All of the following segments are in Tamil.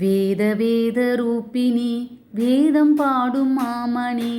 வேத வேத ரூபிணி வேதம் பாடும் மாமணி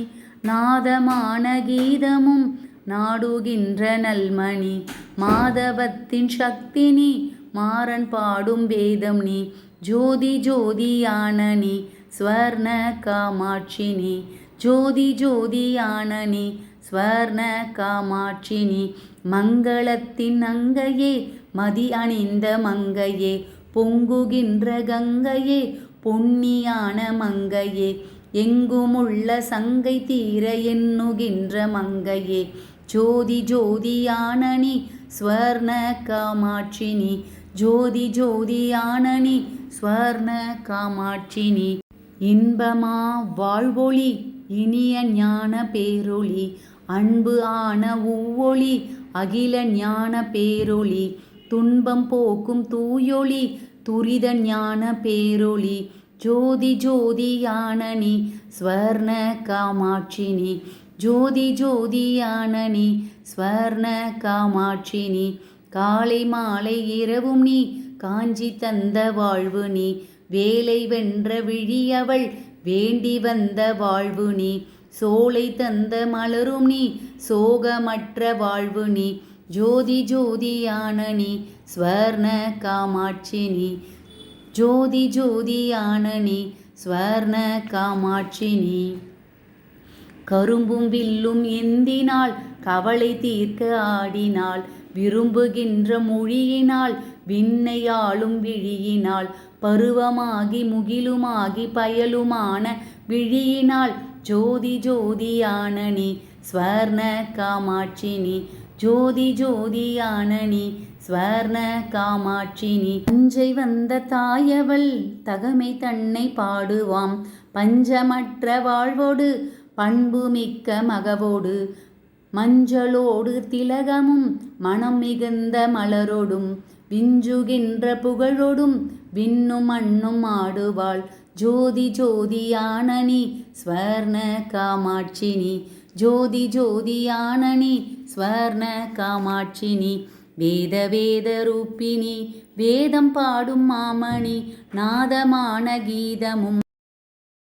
நாதமான கீதமும் நாடுகின்ற நல்மணி மாதவத்தின் சக்தினி மாறன் பாடும் வேதம் நீ ஜோதி ஜோதியான நீ ஸ்வர்ண காமாட்சினி ஜோதி ஜோதியான நீ ஸ்வர்ண காமாட்சினி மங்களத்தின் அங்கையே மதி அணிந்த மங்கையே பொங்குகின்ற கங்கையே பொன்னியான மங்கையே எங்குமுள்ள சங்கை தீர எண்ணுகின்ற மங்கையே. ஜோதி ஜோதியானனி ஸ்வர்ண காமாட்சினி. ஜோதி ஜோதியானனி ஸ்வர்ண காமாட்சினி. இன்பமா வாழ்வொளி இனிய ஞான பேரொளி. அன்பு ஆன உவ்வொளி அகில ஞான பேரொளி. துன்பம் போக்கும் தூயொளி துரித ஞான பேரொளி ஜோதி ஜோதியானனி ஸ்வர்ண காமாட்சினி ஜோதி ஜோதியானனி ஸ்வர்ண காமாட்சினி காலை மாலை இரவும் நீ காஞ்சி தந்த வாழ்வு நீ. வேலை வென்ற விழியவள் வேண்டி வந்த வாழ்வு நீ. சோலை தந்த மலரும் நீ சோகமற்ற வாழ்வு நீ. ஜோதி ஜோதியான நீ ஸ்வர்ண காமாட்சினி. ஜோதி ஜோதியான நீ ஸ்வர்ண காமாட்சினி. கரும்பும் வில்லும் எந்தினால் கவலை தீர்க்க ஆடினாள் விரும்புகின்ற மொழியினால் விண்ணையாளும் விழியினால் பருவமாகி முகிலுமாகி பயலுமான விழியினால் ஜோதி ஜோதியான நீ ஸ்வர்ண காமாட்சினி. ஜோதி ஜோதியான நீ ஸ்வர்ண காமாட்சினி. தஞ்சை வந்த தாயவள் தகமை தன்னை பாடுவாம். பஞ்சமற்ற வாழ்வோடு பண்பு மிக்க மகவோடு. மஞ்சளோடு திலகமும் மனம் மிகுந்த மலரோடும். விஞ்சுகின்ற புகழோடும் விண்ணும் மண்ணும் ஆடுவாள். ஜோதி ஜோதியானனி ஸ்வர்ண காமாட்சினி. ஜோதி ஜோதியானனி ஸ்வர்ண காமாட்சினி வேத வேத ரூபிணி வேதம் பாடும் மாமணி நாதமான கீதமும்